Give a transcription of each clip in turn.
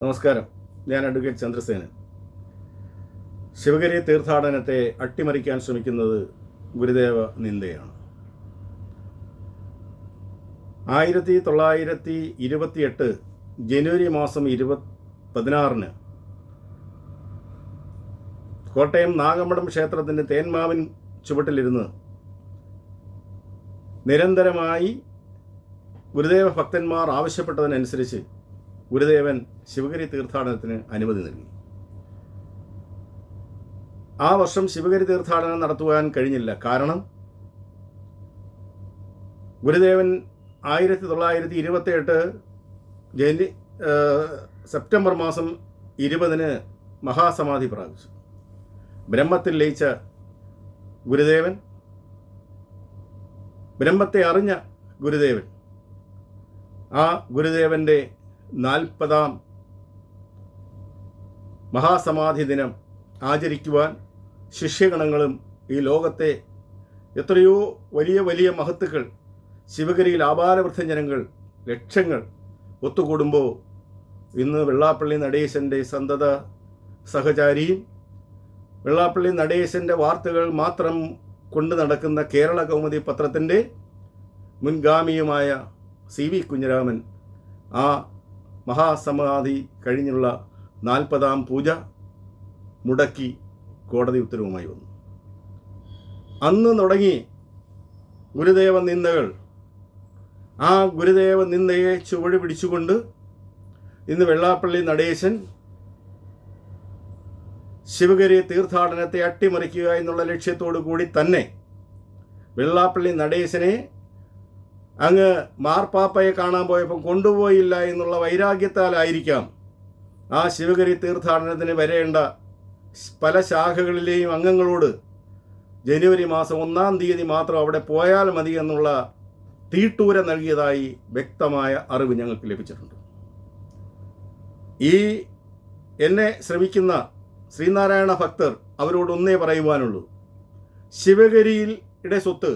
നമസ്കാരം. ഞാൻ അഡ്വക്കേറ്റ് ചന്ദ്രസേനൻ. ശിവഗിരി തീർത്ഥാടനത്തെ അട്ടിമറിക്കാൻ ശ്രമിക്കുന്നത് ഗുരുദേവ നിന്ദയാണ്. ആയിരത്തി തൊള്ളായിരത്തി ഇരുപത്തിയെട്ട് ജനുവരി മാസം ഇരുപത് പതിനാറിന് കോട്ടയം നാഗമ്പടം ക്ഷേത്രത്തിന്റെ തേന്മാവിൻ ചുവട്ടിലിരുന്ന് നിരന്തരമായി ഗുരുദേവ ഭക്തന്മാർ ആവശ്യപ്പെട്ടതിനനുസരിച്ച് ഗുരുദേവൻ ശിവഗിരി തീർത്ഥാടനത്തിന് അനുമതി നൽകി. ആ വർഷം ശിവഗിരി തീർത്ഥാടനം നടത്തുവാൻ കഴിഞ്ഞില്ല. കാരണം ഗുരുദേവൻ ആയിരത്തി തൊള്ളായിരത്തി ഇരുപത്തി എട്ട് ജനുവരി സെപ്റ്റംബർ മാസം ഇരുപതിന് മഹാസമാധി പ്രാപിച്ചു. ബ്രഹ്മത്തിൽ ലയിച്ച ഗുരുദേവൻ ബ്രഹ്മത്തെ അറിഞ്ഞ ഗുരുദേവൻ ആ ഗുരുദേവന്റെ നാൽപ്പതാം മഹാസമാധി ദിനം ആചരിക്കുവാൻ ശിഷ്യഗണങ്ങളും ഈ ലോകത്തെ എത്രയോ വലിയ വലിയ മഹത്തുക്കൾ ശിവഗിരിയിൽ ആപാരവൃദ്ധ ജനങ്ങൾ ലക്ഷങ്ങൾ ഒത്തുകൂടുമ്പോൾ ഇന്ന് വെള്ളാപ്പള്ളി നടേശന്റെ സന്തത സഹചാരിയും വെള്ളാപ്പള്ളി നടേശന്റെ വാർത്തകൾ മാത്രം കൊണ്ടു നടക്കുന്ന കേരള കൗമുദി പത്രത്തിന്റെ മുൻഗാമിയുമായ സി വി കുഞ്ഞിരാമൻ ആ മഹാസമാധി കഴിഞ്ഞുള്ള നാൽപ്പതാം പൂജ മുടക്കി കോടതി ഉത്തരവുമായി വന്നു. അന്ന് തുടങ്ങി ഗുരുദേവ നിന്ദകൾ. ആ ഗുരുദേവ നിന്ദയെ ചുവട് പിടിച്ചുകൊണ്ട് ഇന്ന് വെള്ളാപ്പള്ളി നടേശൻ ശിവഗിരി തീർത്ഥാടനത്തെ അട്ടിമറിക്കുക എന്നുള്ള ലക്ഷ്യത്തോടു കൂടി തന്നെ വെള്ളാപ്പള്ളി നടേശനെ അങ്ങ് മാർപ്പാപ്പയെ കാണാൻ പോയപ്പോൾ കൊണ്ടുപോയില്ല എന്നുള്ള വൈരാഗ്യത്താലായിരിക്കാം ആ ശിവഗിരി തീർത്ഥാടനത്തിന് വരേണ്ട പല ശാഖകളിലെയും അംഗങ്ങളോട് ജനുവരി മാസം ഒന്നാം തീയതി മാത്രം അവിടെ പോയാൽ മതി എന്നുള്ള തീട്ടൂര നൽകിയതായി വ്യക്തമായ അറിവ് ഞങ്ങൾക്ക് ലഭിച്ചിട്ടുണ്ട്. ഈ എന്നെ ശ്രമിക്കുന്ന ശ്രീനാരായണ ഭക്തർ അവരോട് ഒന്നേ പറയുവാനുള്ളൂ. ശിവഗിരിയിലെ സ്വത്ത്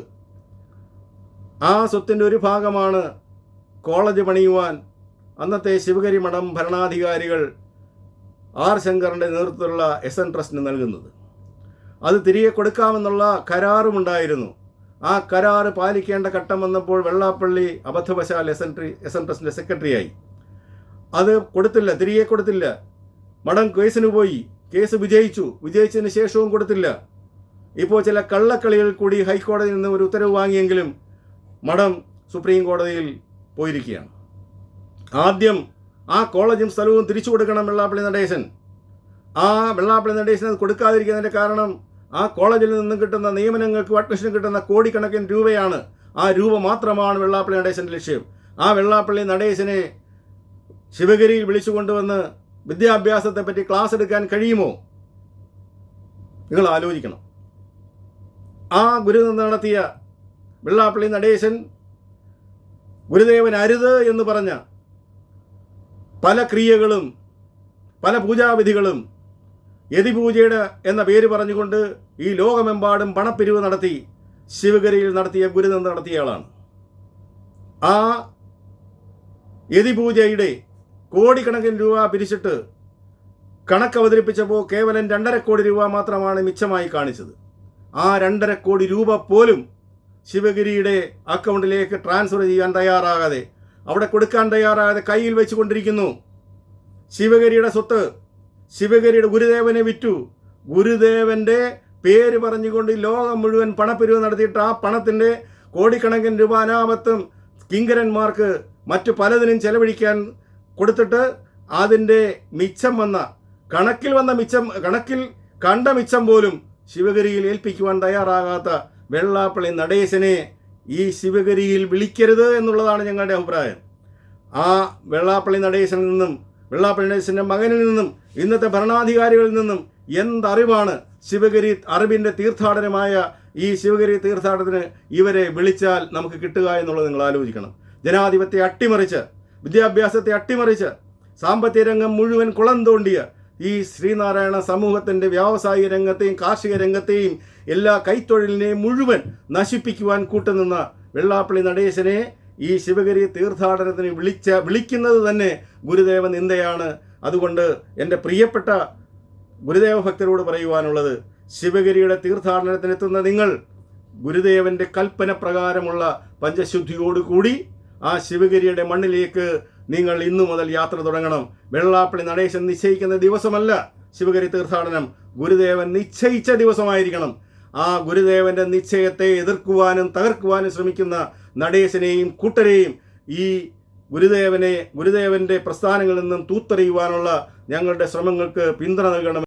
ആ സ്വത്തിന്റെ ഒരു ഭാഗമാണ് കോളേജ് പണിയുവാൻ അന്നത്തെ ശിവഗിരി മഠം ഭരണാധികാരികൾ ആർ ശങ്കറിന്റെ നേതൃത്വത്തിലുള്ള എസ് എൻ ട്രസ്റ്റിന് നൽകുന്നത്. അത് തിരികെ കൊടുക്കാമെന്നുള്ള കരാറുമുണ്ടായിരുന്നു. ആ കരാറ് പാലിക്കേണ്ട ഘട്ടം വന്നപ്പോൾ വെള്ളാപ്പള്ളി അബദ്ധവശാൽ എസ് എൻ ട്രി എസ് എൻ ട്രസ്റ്റിന്റെ സെക്രട്ടറിയായി. അത് കൊടുത്തില്ല തിരികെ കൊടുത്തില്ല. മഠം കേസിന് പോയി കേസ് വിജയിച്ചു. വിജയിച്ചതിന് ശേഷവും കൊടുത്തില്ല. ഇപ്പോൾ ചില കള്ളക്കളികൾ കൂടി ഹൈക്കോടതിയിൽ നിന്ന് ഒരു ഉത്തരവ് വാങ്ങിയെങ്കിലും മഠം സുപ്രീം കോടതിയിൽ പോയിരിക്കുകയാണ്. ആദ്യം ആ കോളേജും സ്ഥലവും തിരിച്ചു കൊടുക്കണം വെള്ളാപ്പള്ളി നടേശൻ. ആ വെള്ളാപ്പള്ളി നടേശൻ അത് കൊടുക്കാതിരിക്കുന്നതിന്റെ കാരണം ആ കോളേജിൽ നിന്നും കിട്ടുന്ന നിയമനങ്ങൾക്ക് അഡ്മിഷൻ കിട്ടുന്ന കോടിക്കണക്കിന് രൂപയാണ് ആ രൂപ മാത്രമാണ് വെള്ളാപ്പള്ളി നടേശന്റെ ലക്ഷ്യം. ആ വെള്ളാപ്പള്ളി നടേശനെ ശിവഗിരിയിൽ വിളിച്ചു കൊണ്ടുവന്ന് വിദ്യാഭ്യാസത്തെ പറ്റി ക്ലാസ് എടുക്കാൻ കഴിയുമോ? നിങ്ങൾ ആലോചിക്കണം. ആ ഗുരു നടത്തിയ വെള്ളാപ്പള്ളി നടേശൻ ഗുരുദേവൻ അരുത് എന്ന് പറഞ്ഞ പല ക്രിയകളും പല പൂജാവിധികളും യതിപൂജയുടെ എന്ന പേര് പറഞ്ഞുകൊണ്ട് ഈ ലോകമെമ്പാടും പണപ്പിരിവ് നടത്തി ശിവഗിരിയിൽ നടത്തിയ ഗുരുനന്ദ നടത്തിയയാളാണ്. ആ യതിപൂജയുടെ കോടിക്കണക്കിന് രൂപ പിരിച്ചിട്ട് കണക്ക് അവതരിപ്പിച്ചപ്പോൾ കേവലം രണ്ടര കോടി രൂപ മാത്രമാണ് മിച്ചമായി കാണിച്ചത്. ആ രണ്ടര കോടി രൂപ പോലും ശിവഗിരിയുടെ അക്കൗണ്ടിലേക്ക് ട്രാൻസ്ഫർ ചെയ്യാൻ തയ്യാറാകാതെ അവിടെ കൊടുക്കാൻ തയ്യാറാകാതെ കയ്യിൽ വെച്ചുകൊണ്ടിരിക്കുന്നു. ശിവഗിരിയുടെ സ്വത്ത് ശിവഗിരിയുടെ ഗുരുദേവനെ വിറ്റു. ഗുരുദേവന്റെ പേര് പറഞ്ഞുകൊണ്ട് ലോകം മുഴുവൻ പണപ്പിരിവ് നടത്തിയിട്ട് ആ പണത്തിന്റെ കോടിക്കണക്കിന് രൂപ അനാപത്തും കിങ്കരന്മാർക്ക് മറ്റു പലതിനും ചെലവഴിക്കാൻ കൊടുത്തിട്ട് അതിന്റെ മിച്ചം വന്ന കണക്കിൽ വന്ന മിച്ചം കണക്കിൽ കണ്ട മിച്ചം പോലും ശിവഗിരിയിൽ ഏൽപ്പിക്കുവാൻ തയ്യാറാകാത്ത വെള്ളാപ്പള്ളി നടേശനെ ഈ ശിവഗിരിയിൽ വിളിക്കരുത് എന്നുള്ളതാണ് ഞങ്ങളുടെ അഭിപ്രായം. ആ വെള്ളാപ്പള്ളി നടേശനിൽ നിന്നും വെള്ളാപ്പള്ളി നടേശന്റെ മകനിൽ നിന്നും ഇന്നത്തെ ഭരണാധികാരികളിൽ നിന്നും എന്തറിവാണ് ശിവഗിരി അറിവിന്റെ തീർത്ഥാടനമായ ഈ ശിവഗിരി തീർത്ഥാടനത്തിന് ഇവരെ വിളിച്ചാൽ നമുക്ക് കിട്ടുക എന്നുള്ളത് നിങ്ങൾ ആലോചിക്കണം. ജനാധിപത്യത്തെ അട്ടിമറിച്ച് വിദ്യാഭ്യാസത്തെ അട്ടിമറിച്ച് സാമ്പത്തിക രംഗം മുഴുവൻ കുളം തോണ്ടിയ ഈ ശ്രീനാരായണ സമൂഹത്തിന്റെ വ്യാവസായിക രംഗത്തെയും കാർഷിക രംഗത്തെയും എല്ലാ കൈത്തൊഴിലിനെയും മുഴുവൻ നശിപ്പിക്കുവാൻ കൂട്ടുനിന്ന വെള്ളാപ്പള്ളി നടേശനെ ഈ ശിവഗിരി തീർത്ഥാടനത്തിന് വിളിച്ച വിളിക്കുന്നത് തന്നെ ഗുരുദേവ നിന്ദയാണ്. അതുകൊണ്ട് എന്റെ പ്രിയപ്പെട്ട ഗുരുദേവ ഭക്തരോട് പറയുവാനുള്ളത് ശിവഗിരിയുടെ തീർത്ഥാടനത്തിനെത്തുന്ന നിങ്ങൾ ഗുരുദേവന്റെ കൽപ്പന പ്രകാരമുള്ള പഞ്ചശുദ്ധിയോടുകൂടി ആ ശിവഗിരിയുടെ മണ്ണിലേക്ക് നിങ്ങൾ ഇന്നു മുതൽ യാത്ര തുടങ്ങണം. വെള്ളാപ്പള്ളി നടേശൻ നിശ്ചയിക്കുന്ന ദിവസമല്ല ശിവഗിരി തീർത്ഥാടനം. ഗുരുദേവൻ നിശ്ചയിച്ച ദിവസമായിരിക്കണം. ആ ഗുരുദേവന്റെ നിശ്ചയത്തെ എതിർക്കുവാനും തകർക്കുവാനും ശ്രമിക്കുന്ന നടേശനെയും കൂട്ടരെയും ഈ ഗുരുദേവനെ ഗുരുദേവന്റെ പ്രസ്ഥാനങ്ങളിൽ നിന്നും തൂത്തെറിയുവാനുള്ള ഞങ്ങളുടെ ശ്രമങ്ങൾക്ക് പിന്തുണ നൽകണം.